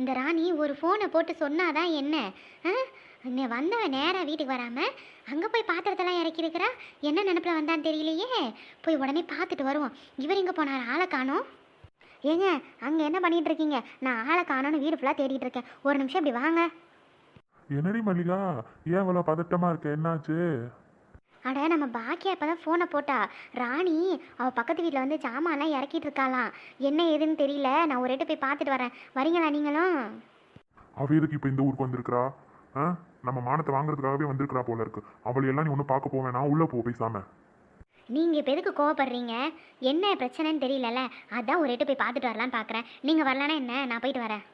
இந்த ராணி ஒரு ஃபோனை போட்டு சொன்னாதான் என்ன? ஆ? வந்தவன் நேராக வீட்டுக்கு வராமல் அங்கே போய் பாத்திரத்தெல்லாம் இறக்கிருக்கிறா என்ன நினப்பில் வந்தான்னு தெரியலையே. போய் உடனே பார்த்துட்டு வருவோம். இவர் எங்கே போனார்? ஆளை காணோம். ஏங்க அங்கே என்ன பண்ணிட்டு இருக்கீங்க? நான் ஆளை காணோன்னு வீடு ஃபுல்லாக தேடிட்டு இருக்கேன். ஒரு நிமிஷம் இப்படி வாங்க. என்னடி மல்லிகா? ஏன் இவ்வளோ பதட்டமாக இருக்கு? என்னாச்சு? அட நம்ம பாக்கியா இப்போ தான் ஃபோனை போட்டா ராணி அவள் பக்கத்து வீட்டில் வந்து ஜாமான்லாம் இறக்கிட்டு இருக்காளாம். என்ன ஏதுன்னு தெரியல. நான் ஒரு ரேட்டு போய் பார்த்துட்டு வரேன். வரீங்களா நீங்களும்? அவ எதுக்கு இப்போ இந்த ஊருக்கு வந்திருக்கிறா? ஆ? நம்ம மானத்தை வாங்குறதுக்காகவே வந்திருக்கிறா போல இருக்கு. அவளை எல்லாம் நீ ஒன்றும் பார்க்க போவேன் நான் உள்ள போ பேசாம. நீங்கள் இப்போ எதுக்கு கோவப்படுறீங்க? என்ன பிரச்சனைன்னு தெரியலல்ல அதான் ஒரு ரேட்டு போய் பார்த்துட்டு வரலான்னு பார்க்குறேன் நீங்கள் வரலான்னா என்ன? நான் போயிட்டு வரேன்.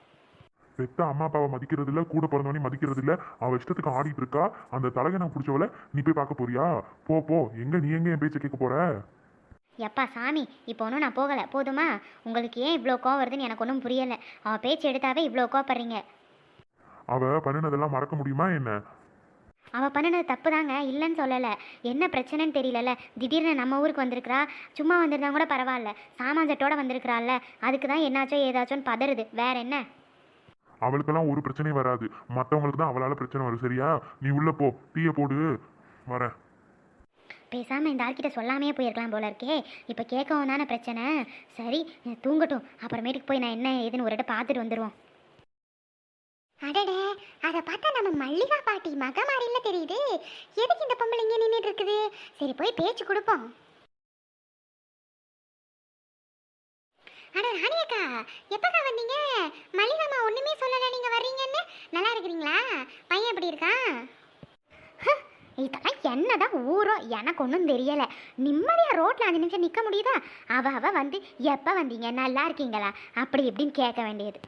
பெத்த அம்மா அப்பாவை மதிக்கிறது இல்ல கூட பிறந்தவனே மதிக்கிறது இல்ல அவ இஷ்டத்துக்கு ஆடிட்டு இருக்கா. அந்த தலைகனை பிடிச்சவள நீ போய் பார்க்க போறியா? போ போ. எங்க நீ எங்க என் பேச்சை கேட்க போற? எப்பா சாமி இப்போ ஒன்றும் நான் போகலை. போதுமா? உங்களுக்கு ஏன் இவ்வளோ கோவம் வருதுன்னு எனக்கு ஒன்றும் புரியலை. அவள் பேச்சு எடுத்தாவே இவ்வளோ கோவப்படுறீங்க. அவ பண்ணினதெல்லாம் மறக்க முடியுமா என்ன? அவள் பண்ணினது தப்பு தாங்க இல்லைன்னு சொல்லலை. என்ன பிரச்சனைன்னு தெரியலல்ல திடீர்னு நம்ம ஊருக்கு வந்திருக்கிறா. சும்மா வந்திருந்தா கூட பரவாயில்ல. சாமான்சட்டோட வந்திருக்கிறாள்ல. அதுக்கு தான் என்னாச்சோ ஏதாச்சோன்னு பதறுது. வேற என்ன? அவளுக்கெல்லாம் ஒரு பிரச்சனையும் வராது. மற்றவங்களுக்கு தான் அவளால பிரச்சனை வரும் சரியா? நீ உள்ள போ டீயை போடு வரேன் பேசாமல் இந்த ஆள்கிட்ட சொல்லாமே போயிருக்கலாம் போல இருக்கே. இப்போ கேட்கவும் தானே பிரச்சனை. சரி தூங்கட்டும். அப்புறமேட்டுக்கு போய் நான் என்ன ஏதுன்னு ஒரு இடம் பார்த்துட்டு வந்துடுவோம் அடடே அதை பார்த்தா நம்ம மல்லிகா பாட்டி மக மாதிரில தெரியுது. எதுக்கு இந்த பொம்பளை இங்கே நின்றுட்டு இருக்குது? சரி போய் பேச்சு கொடுப்போம். அட ராணி அக்கா எப்பக்கா வந்தீங்க? மல்லிகாமா ஒண்ணுமே சொல்லல நீங்க வர்றீங்கன்னு. நல்லா இருக்கிறீங்களா? பையன் எப்படி இருக்கான்? இதெல்லாம் என்னதான் ஊரோ? எனக்கு ஒன்றும் தெரியல. நிம்மதியா ரோட்ல அஞ்சு நிமிஷம் நிக்க முடியுதா? அவ அவ வந்து எப்ப வந்தீங்க? நல்லா இருக்கீங்களா? அப்படி இப்படின்னு கேட்க வேண்டியது.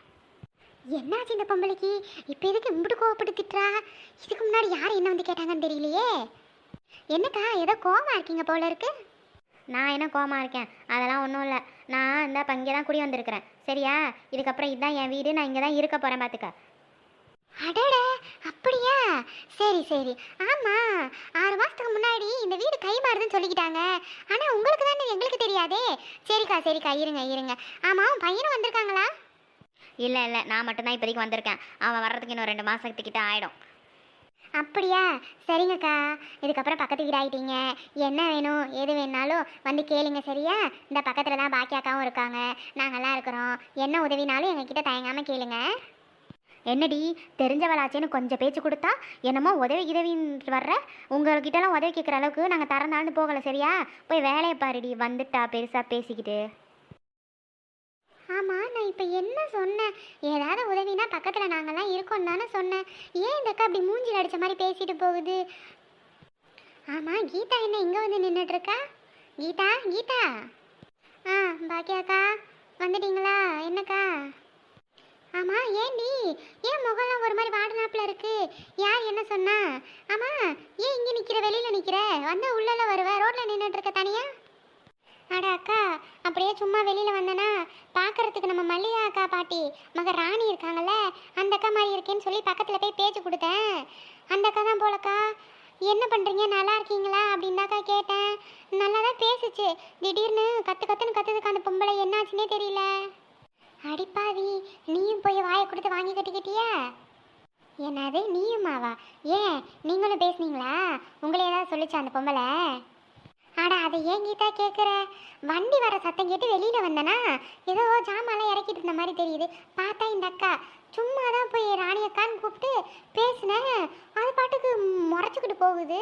என்னாச்சு இந்த பொம்பளைக்கு? இப்போ எதுக்கு இம்பிட்டு கோவப்பட்டு திட்டுறா? இதுக்கு முன்னாடி யார் என்ன வந்து கேட்டாங்கன்னு தெரியலையே. என்னக்கா ஏதோ கோமா இருக்கீங்க போல இருக்கு. நான் என்ன கோமா இருக்கேன்? அதெல்லாம் ஒன்றும் இல்லை. நான் இந்த இப்போ இங்கே தான் குடி வந்திருக்கிறேன். சரியா? இதுக்கப்புறம் இதுதான் என் வீடு நான் இங்கே தான் இருக்க போகிறேன் பார்த்துக்க அடட அப்படியா? சரி சரி. ஆமாம் ஆறு மாதத்துக்கு முன்னாடி இந்த வீடு கை மாறுதுன்னு சொல்லிக்கிட்டாங்க. ஆனால் உங்களுக்கு தானே எங்களுக்கு தெரியாதே. சரிக்கா சரிக்கா இருங்க இருங்க. ஆமாம் பையனும் வந்திருக்காங்களா? இல்லை இல்லை நான் மட்டும்தான் இப்போதைக்கு வந்திருக்கேன். அவன் வர்றதுக்கு இன்னும் ரெண்டு மாதத்துக்கிட்ட ஆகிடும் அப்படியா? சரிங்கக்கா. இதுக்கப்புறம் பக்கத்து வீடு என்ன வேணும்? எது வேணாலும் வந்து கேளுங்க சரியா? இந்த பக்கத்தில் தான் பாக்கியாக்காவும் இருக்காங்க. நாங்கள்லாம் இருக்கிறோம். என்ன உதவினாலும் எங்ககிட்ட தயங்காமல் கேளுங்க. என்னடி? தெரிஞ்சவளாச்சேன்னு கொஞ்சம் பேச்சு கொடுத்தா? என்னமோ உதவி உதவின்னு வர்ற? உங்கள்கிட்டலாம் உதவி கேட்குற அளவுக்கு நாங்கள் தரந்தாழ்ந்து போகலை சரியா? போய் வேலையை பாருடி. வந்துட்டா பெருசாக பேசிக்கிட்டு. ஆமாம் நான் இப்போ என்ன சொன்னேன்? ஏதாவது உதவினா பக்கத்தில் நாங்கள்லாம் இருக்கோம் தானே சொன்னேன். ஏன் இந்த அக்கா அப்படி மூஞ்சில் அடித்த மாதிரி பேசிட்டு போகுது? ஆமாம் கீதா என்ன இங்கே வந்து நின்றுட்டுருக்கா கீதா கீதா. ஆ பாக்கியாக்கா வந்துட்டீங்களா? என்னக்கா? ஆமாம் ஏண்டி? ஏன் முகம்லாம் ஒரு மாதிரி வாடனாப்பில் இருக்கு? யார் என்ன சொன்னா? ஆமாம் ஏன் இங்கே நிற்கிற வெளியில் நிற்கிற வந்தால் உள்ளெல்லாம் வருவேன் ரோட்டில் நின்றுட்டுருக்க தனியாக அட அக்கா அப்படியே சும்மா வெளியில் வந்தேனா பார்க்கறதுக்கு நம்ம மல்லிகா அக்கா பாட்டி மக ராணி இருக்காங்கல்ல அந்த அக்கா மாதிரி இருக்கேன்னு சொல்லி பக்கத்தில் போய் பேச்சு கொடுத்தேன். அந்த அக்கா தான் போலக்கா என்ன பண்ணுறீங்க நல்லா இருக்கீங்களா? அப்படின்னாக்கா கேட்டேன். நல்லா தான் பேசுச்சு. திடீர்னு கற்று கத்துன்னு கற்றுதுக்கு அந்த பொம்பளை என்னாச்சுன்னே தெரியல. அடிப்பாவி நீயும் போய் வாயை கொடுத்து வாங்கி கட்டிக்கிட்டியா? என்னது நீயுமாவா? ஏன்? நீங்களும் பேசுனீங்களா? உங்களை ஏதாவது சொல்லிச்சா அந்த பொம்பளை? ஆடா அதை ஏன் கீதா கேட்குற வண்டி வர சத்தம் கேட்டு வெளியில் வந்தனா? ஏதோ ஜாமாலாம் இறக்கிட்டு இருந்த மாதிரி தெரியுது. பார்த்தா இந்த அக்கா. சும்மா தான் போய் ராணி அக்கான்னு கூப்பிட்டு பேசினேன் அது பாட்டுக்கு முறைச்சிக்கிட்டு போகுது.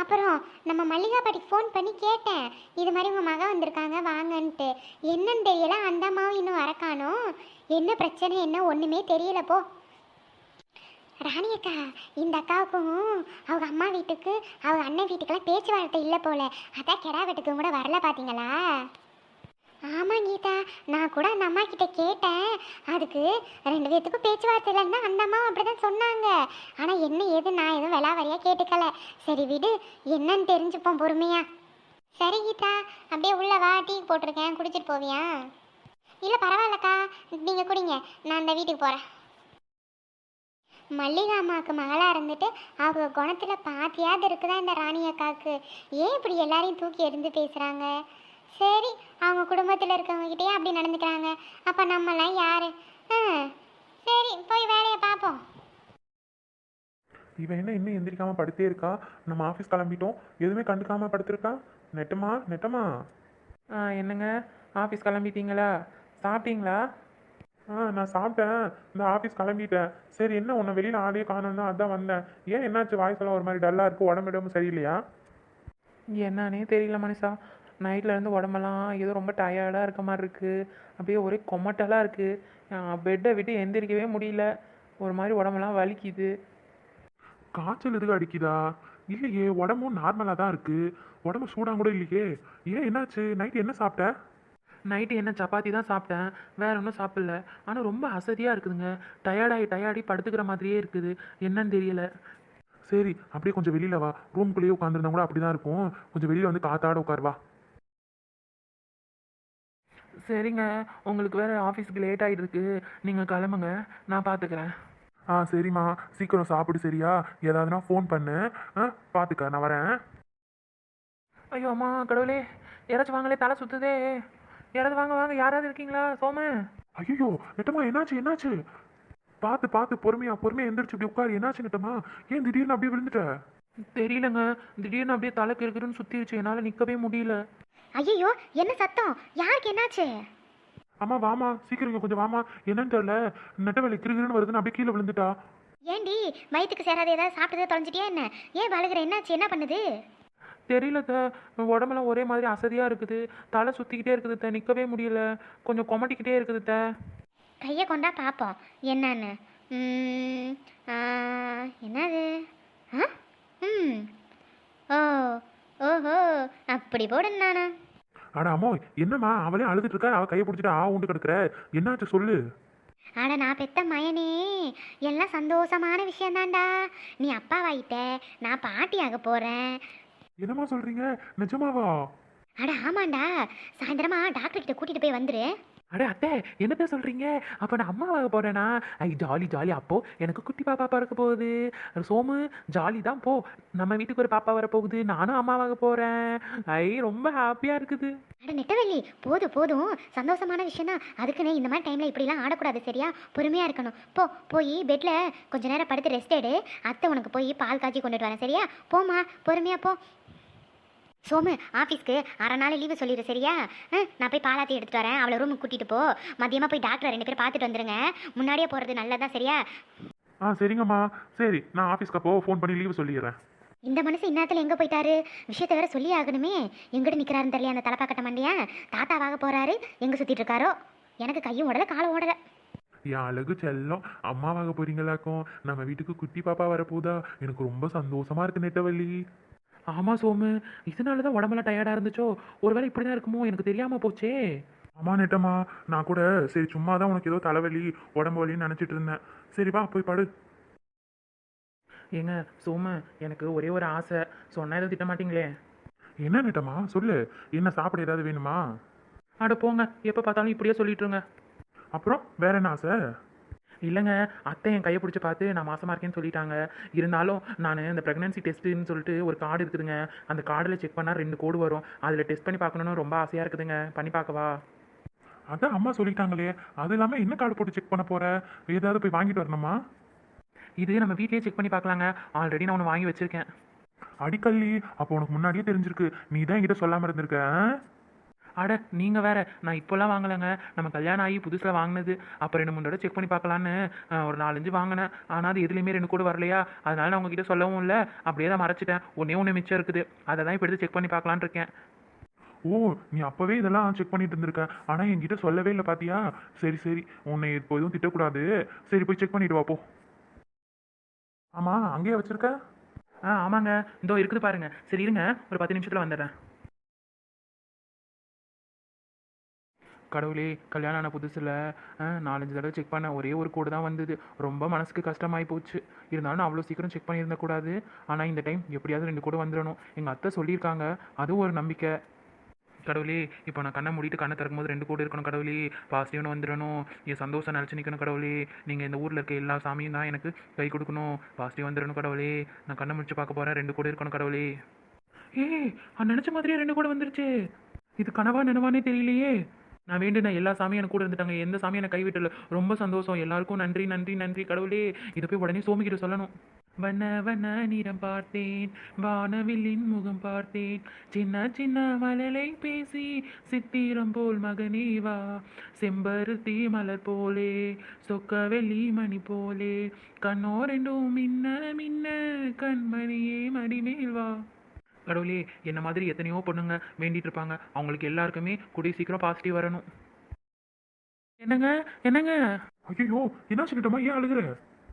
அப்புறம் நம்ம மல்லிகா பாட்டிக்கு ஃபோன் பண்ணி கேட்டேன். இது மாதிரி உங்கள் மகன் வந்திருக்காங்க வாங்கன்ட்டு. என்னன்னு தெரியல. அந்த அம்மாவும் இன்னும் வரக்கானோ என்ன பிரச்சனை என்ன ஒன்றுமே தெரியல போ. ராணி அக்கா இந்த அக்காவுக்கும் அவங்க அம்மா வீட்டுக்கு அவங்க அண்ணன் வீட்டுக்கெல்லாம் பேச்சுவார்த்தை இல்லை போல. அதான் கெடா வீட்டுக்கும் கூட வரல பார்த்தீங்களா ஆமாம் கீதா நான் கூட அந்த அம்மா கிட்ட கேட்டேன். அதுக்கு ரெண்டு பேர்த்துக்கும் பேச்சுவார்த்தை இல்லைன்னா அந்த அம்மாவும் அப்படி தான் சொன்னாங்க. ஆனால் என்ன ஏது நான் எதுவும் விலாவரியாக கேட்டுக்கல. சரி விடு என்னன்னு தெரிஞ்சுப்போம் பொறுமையா. சரி கீதா அப்படியே உள்ள வா டீ போட்டிருக்கேன் குடிச்சிட்டு போவியா? இல்லை பரவாயில்லக்கா நீங்கள் குடிங்க நான் அந்த வீட்டுக்கு போகிறேன் மல்லிகா அம்மாவுக்கு மகளாக இருந்துட்டு அவங்க குணத்தில் பாத்தியாவது இருக்குதா இந்த ராணி அக்காவுக்கு? ஏன் இப்படி எல்லாரையும் தூக்கி எறிந்து பேசுகிறாங்க சரி அவங்க குடும்பத்தில் இருக்கவங்ககிட்டயே அப்படி நடந்துக்கிறாங்க. அப்போ நம்மலாம் யார்? ஆ சரி போய் வேலையை பார்ப்போம். இவன் என்ன இன்னும் எந்திரிக்காம படுத்தே இருக்கா? நம்ம ஆஃபீஸ் கிளம்பிட்டோம். எதுவுமே கண்டுக்காம படுத்திருக்கா? நெட்டமா நெட்டமா? ஆ என்னங்க? ஆஃபீஸ் கிளம்பிட்டீங்களா? சாப்பிட்டீங்களா? ஆ நான் சாப்பிட்டேன். இந்த ஆஃபீஸ் கிளம்பிட்டேன். சரி என்ன உன்னை வெளியில் ஆளையே காணோம் அதான் வந்தேன். ஏன் என்னாச்சு? வாய்ஸ் எல்லாம் ஒரு மாதிரி டல்லாக இருக்குது உடம்பு இடமும் சரியில்லையா? என்னன்னே தெரியல மனுஷா. நைட்டில் இருந்து உடம்பெல்லாம் ஏதோ ரொம்ப டயர்டாக இருக்க மாதிரி இருக்குது அப்படியே ஒரே கொமட்டலாக இருக்குது பெட்டை விட்டு எந்திரிக்கவே முடியல. ஒரு மாதிரி உடம்பெல்லாம் வலிக்குது. காய்ச்சல் எதுக்கு அடிக்குதா? இல்லையே உடம்பும் நார்மலாக தான் இருக்குது உடம்பு சூடாக கூட இல்லையே. ஏன் என்னாச்சு? நைட் என்ன சாப்பிட்ட? நைட்டு என்ன சப்பாத்தி தான் சாப்பிட்டேன். வேற ஒன்றும் சாப்பிடல. ஆனால் ரொம்ப அசதியாக இருக்குதுங்க. டயர்டாகி டயர்டாகி படுத்துக்கிற மாதிரியே இருக்குது. என்னன்னு தெரியல. சரி அப்படியே கொஞ்சம் வெளியில வா. ரூம்குள்ளேயே உட்காந்துருந்தா கூட அப்படி தான் இருக்கும். கொஞ்சம் வெளியில வந்து காத்தாட உட்கார் வா. சரிங்க. உங்களுக்கு வேற ஆஃபீஸ்க்கு லேட் ஆகிட்டு நீங்கள் கிளம்புங்க. நான் பார்த்துக்கிறேன் ஆ சரிம்மா. சீக்கிரம் சாப்பிடு சரியா? ஏதாவதுனா ஃபோன் பண்ணு. ஆ பார்த்துக்க நான் வரேன். ஐயோ அம்மா கடவுளே. யாராச்சும் வாங்களே தலை சுத்துதே. யாராவது வாங்க வாங்க. யாராவது இருக்கீங்களா? சோம? ஐயோ நெட்டமா என்னாச்சு என்னாச்சு? பார்த்து பார்த்து பொறுமையா பொறுமையா எந்திரிச்சு இப்படி உட்காரு. என்னாச்சு நெட்டமா ஏன் திடீர்னு அப்படியே விழுந்துட்ட? தெரியலங்க. திடீர்னு அப்படியே தலை கிறுக்கிறுன்னு சுத்திருச்சு. என்னால் நிற்கவே முடியல. ஐயோ என்ன சத்தம்? யாருக்கு என்னாச்சு? அம்மா வாமா சீக்கிரம் இங்க கொஞ்சம் வாமா என்னன்னு தெரியல. நெட்டவேலி கிருகிருன்னு வருதுன்னு அப்படியே கீழே விழுந்துட்டா. ஏண்டி வயிற்றுக்கு சேராத ஏதாவது சாப்பிட்டதே தொலைஞ்சிட்டியா என்ன? ஏன் பழுகுற என்னாச்சு? என்ன பண்ணுது? தெரியல த உடம்பெல்லாம் ஒரே மாதிரி அசதியாக இருக்குது. தலை சுற்றிக்கிட்டே இருக்குது த நிற்கவே முடியல. கொஞ்சம் கொமட்டிக்கிட்டே இருக்குது த கையை கொண்டா பார்ப்போம். என்னன்னு? என்னது? ஆ ம். ஓ ஓஹோ. அப்படி போடுங்க நானா. அட அம்மா என்னம்மா? அவளே அழுதுட்டு இருக்கா? அவ கையை பிடிச்சிட்டு ஆ உண்டு கிடக்குற. என்னாச்சு சொல்லு. அட நான் பெத்த மயனே எல்லாம் சந்தோஷமான விஷயம்தான்டா. நீ அப்பாவாயிட்ட. நான் பாட்டியாக போகிறேன் என்னம்மா சொல்றீங்க? நிஜமாவா? அட ஆமாண்டா. சாயந்தரமா டாக்டர் கிட்ட கூட்டிட்டு போய் வந்துரு. அட அத்தை என்னத்த சொல்கிறீங்க அப்போ நான் அம்மாவாக போகிறேனா ஐ ஜாலி ஜாலி. அப்போ எனக்கு குட்டி பாப்பா பிறக்க போகுது. சோமு ஜாலி தான். போ. நம்ம வீட்டுக்கு ஒரு பாப்பா வர போகுது நானும் அம்மாவாக போகிறேன் ஐ ரொம்ப ஹாப்பியாக இருக்குது. அட நெட்டவள்ளி. போதும் போதும். சந்தோஷமான விஷயம் தான் அதுக்குன்னு இந்த மாதிரி டைமில் இப்படிலாம் ஆடக்கூடாது சரியா? பொறுமையாக இருக்கணும். போ போய் பெட்டில் கொஞ்ச நேரம் படுத்து ரெஸ்ட் எடு. அத்தை உனக்கு போய் பால் காய்ச்சி கொண்டுட்டு வரேன் சரியா? போம்மா. பொறுமையாக போ. சோமு ஆஃபீஸ்க்கு அரை நாள் லீவு சொல்லிடு சரியா? நான் போய் பாலாத்தி எடுத்துட்டு வரேன். அவளை ரூமுக்கு கூட்டிட்டு போ. மதியமாக போய் டாக்டர் ரெண்டு பேரும் பார்த்துட்டு வந்துருங்க. முன்னாடியே போகிறது நல்லதான் சரியா? ஆ சரிங்கம்மா. சரி நான் ஆஃபீஸ்க்கு அப்போ ஃபோன் பண்ணி லீவு சொல்லிடுறேன். இந்த மனுஷன் இந்நேரத்தில் எங்கே போயிட்டாரு? விஷயத்தை வேற சொல்லி ஆகணுமே. எங்கிட்ட நிற்கிறாருன்னு தெரியல அந்த தலைப்பாக்கட்ட மண்டியா? தாத்தாவாக போகிறாரு எங்கே சுற்றிட்டு இருக்காரோ? எனக்கு கையும் ஓடலை காலம் ஓடலை. என் அழகு செல்லம். அம்மாவாக போறீங்களாக்கும்? நம்ம வீட்டுக்கு குட்டி பாப்பா வரப்போதா? எனக்கு ரொம்ப சந்தோஷமா இருக்கு நெட்டவள்ளி. ஆமாம் சோமு இதனால தான் உடம்பெல்லாம் டயர்டாக இருந்துச்சோ? ஒருவேளை இப்படி தான் இருக்குமோ? எனக்கு தெரியாமல் போச்சே. அம்மா நெட்டம்மா நான் கூட சரி சும்மா தான் உனக்கு ஏதோ தலைவலி உடம்பு வலின்னு நினச்சிட்டு இருந்தேன். சரி வா போய் படு. ஏங்க சோமு எனக்கு ஒரே ஒரு ஆசை. சொன்னா எதுவும் திட்ட மாட்டீங்களே? என்ன நெட்டம்மா? சொல்லு. என்ன சாப்பிட ஏதாவது வேணுமா? அட போங்க எப்போ பார்த்தாலும் இப்படியே சொல்லிட்டு இருங்க. அப்புறம் வேற என்ன ஆசை? இல்லைங்க அத்தை என் கையை பிடிச்சி பார்த்து நான் மாசமா இருக்கேன்னு சொல்லிட்டாங்க. இருந்தாலும் நான் இந்த ப்ரெக்னன்சி டெஸ்ட்டுன்னு சொல்லிட்டு ஒரு கார்டு இருக்குதுங்க. அந்த கார்டில் செக் பண்ணால் ரெண்டு கோடு வரும். அதில் டெஸ்ட் பண்ணி பார்க்கணுன்னு ரொம்ப ஆசையாக இருக்குதுங்க. பண்ணி பார்க்கவா? அதான் அம்மா சொல்லிட்டாங்களே. அது இல்லாம என்ன கார்டு போட்டு செக் பண்ண போற? ஏதாவது போய் வாங்கிட்டு வரணுமா? இது நம்ம வீட்லயே செக் பண்ணி பார்க்கலாங்க. ஆல்ரெடி நான் ஒன்று வாங்கி வச்சிருக்கேன். அடிக்கல்லி. அப்போ உனக்கு முன்னாடியே தெரிஞ்சிருக்கு. நீ தான் என்கிட்ட சொல்லாம இருந்திருக்க? அட நீங்கள் வேற நான் இப்போல்லாம் வாங்கலைங்க. நம்ம கல்யாணம் ஆகி புதுசில் வாங்கினது. அப்போ ரெண்டு மூணு தடவை செக் பண்ணி பார்க்கலான்னு ஒரு நாலஞ்சு வாங்கினேன். ஆனால் அது எதுலேயுமே ரெண்டு கூட வரலையா? அதனால நான் உங்ககிட்ட சொல்லவும் இல்லை. அப்படியே தான் மறைச்சிட்டேன். ஒன்றே ஒன்று மிச்சம் இருக்குது. அதை தான் இப்போ எடுத்து செக் பண்ணி பார்க்கலான்னு இருக்கேன். ஓ நீ அப்பவே இதெல்லாம் செக் பண்ணிட்டு இருந்திருக்க. ஆனா என்கிட்ட சொல்லவே இல்லை பாத்தியா? சரி சரி. உன்னை இப்போ எதுவும் திட்டக்கூடாது. சரி போய் செக் பண்ணிட்டு வா போ. ஆமா அங்கேயே வச்சிருக்க? ஆ ஆமாங்க. இதோ இருக்குது பாருங்க. சரி இருங்க. ஒரு பத்து நிமிஷத்தில் வந்துடுறேன். கடவுளே கல்யாணம் ஆன புதுசில் நாலஞ்சு தடவை செக் பண்ண ஒரே ஒரு கோடு தான் வந்தது. ரொம்ப மனசுக்கு கஷ்டமாகி போச்சு. இருந்தாலும் அவ்வளோ சீக்கிரம் செக் பண்ணியிருந்த கூடாது. ஆனால் இந்த டைம் எப்படியாவது ரெண்டு கோடு வந்துடணும். எங்கள் அத்தை சொல்லியிருக்காங்க. அதுவும் ஒரு நம்பிக்கை. கடவுளே இப்போ நான் கண்ணை மூடிட்டு கண்ணை திறக்கும்போது ரெண்டு கோடி இருக்கணும் கடவுளே. பாசிட்டிவ்னு வந்துடணும். என் சந்தோஷம் நினச்சி நிற்கணும் கடவுளே. நீங்கள் இந்த ஊரில் இருக்க எல்லா சாமியும் தான் எனக்கு கை கொடுக்கணும். பாசிட்டிவ் வந்துடணும் கடவுளே. நான் கண்ணை முடிச்சு பார்க்க போகிறேன் ரெண்டு கோடி இருக்கணும் கடவுளே. ஏய் நான் நினச்ச மாதிரியே ரெண்டு கோடி வந்துருச்சு. இது கனவா நினவானே தெரியலையே. நான் வேண்டின எல்லா சாமியும் எனக்கு கூட இருந்துட்டாங்க. எந்த சாமியும் எனக்கு கைவிட்டல. ரொம்ப சந்தோஷம். எல்லாருக்கும் நன்றி நன்றி நன்றி. கடவுளே இதை போய் உடனே சோமிக்கிட்ட சொல்லணும். வண்ண வண்ண நிறம் பார்த்தேன். வானவில்லின் முகம் பார்த்தேன். சின்ன சின்ன மலலை பேசி சித்திரம் போல் மகனே வா. செம்பருத்தி மலர் போலே சொக்க வெள்ளி மணி போலே. கண்ணோ ரெண்டும் மின்ன மின்ன கண்மணியே மடிமேல் வா. கடவுளே என்ன மாதிரி எத்தனையோ பொண்ணுங்க வேண்டிட்டு இருப்பாங்க. அவங்களுக்கு எல்லாருக்குமே கூடிய சீக்கிரம் பாசிட்டிவ் வரணும். என்னங்க என்னங்க? ஐயோ என்ன சொல்லிட்டோமா ஏன் அழுகுற?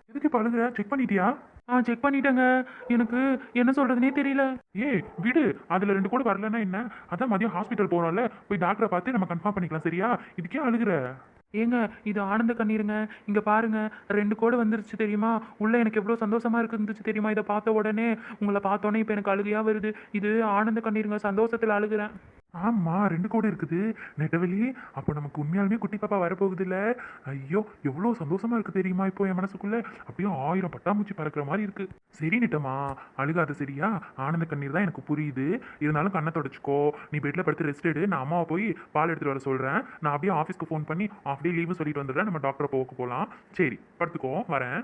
எதுக்கு இப்போ அழுகுற? செக் பண்ணிட்டியா? ஆ செக் பண்ணிட்டேங்க. எனக்கு என்ன சொல்றதுனே தெரியல. ஏய் விடு. அதுல ரெண்டு கூட வரலன்னா என்ன? அதான் மதியம் ஹாஸ்பிட்டல் போறோம்ல. போய் டாக்டரை பார்த்து நம்ம கன்ஃபார்ம் பண்ணிக்கலாம் சரியா? இதுக்கே அழுகுற? ஏங்க இது ஆனந்த கண்ணீருங்க. இங்கே பாருங்க ரெண்டு கோடு வந்துருச்சு தெரியுமா? உள்ள எனக்கு எவ்வளோ சந்தோஷமா இருந்துச்சு தெரியுமா? இதை பார்த்த உடனே உங்களை பார்த்தோன்னே இப்போ எனக்கு அழுகையாக வருது. இது ஆனந்த கண்ணீருங்க சந்தோஷத்தில் அழுகுறேன். ஆமாம் ரெண்டு கோடி இருக்குது. நெட்டவெளி அப்போ நமக்கு உண்மையாலுமே குட்டி பாப்பா வரப்போகுது இல்லை ஐயோ எவ்வளோ சந்தோஷமா இருக்குது தெரியுமா இப்போ என் மனசுக்குள்ளே? அப்படியே ஆயிரம் பட்டாம்பூச்சி பறக்கிற மாதிரி இருக்கு. சரி நிட்டம்மா அழுகாத சரியா? ஆனந்த கண்ணீர் தான் எனக்கு புரியுது. இருந்தாலும் கண்ணை தொடச்சிக்கோ. நீ பெட்டில் படுத்து ரெஸ்ட் எடு. நான் அம்மாவை போய் பால் எடுத்துகிட்டு வர சொல்கிறேன் நான் அப்படியே ஆஃபீஸ்க்கு ஃபோன் பண்ணி ஆஃப் டே லீவு சொல்லிட்டு வந்துடுறேன். நம்ம டாக்டரை போக போகலாம் சரி படுத்துக்கோ வரேன்.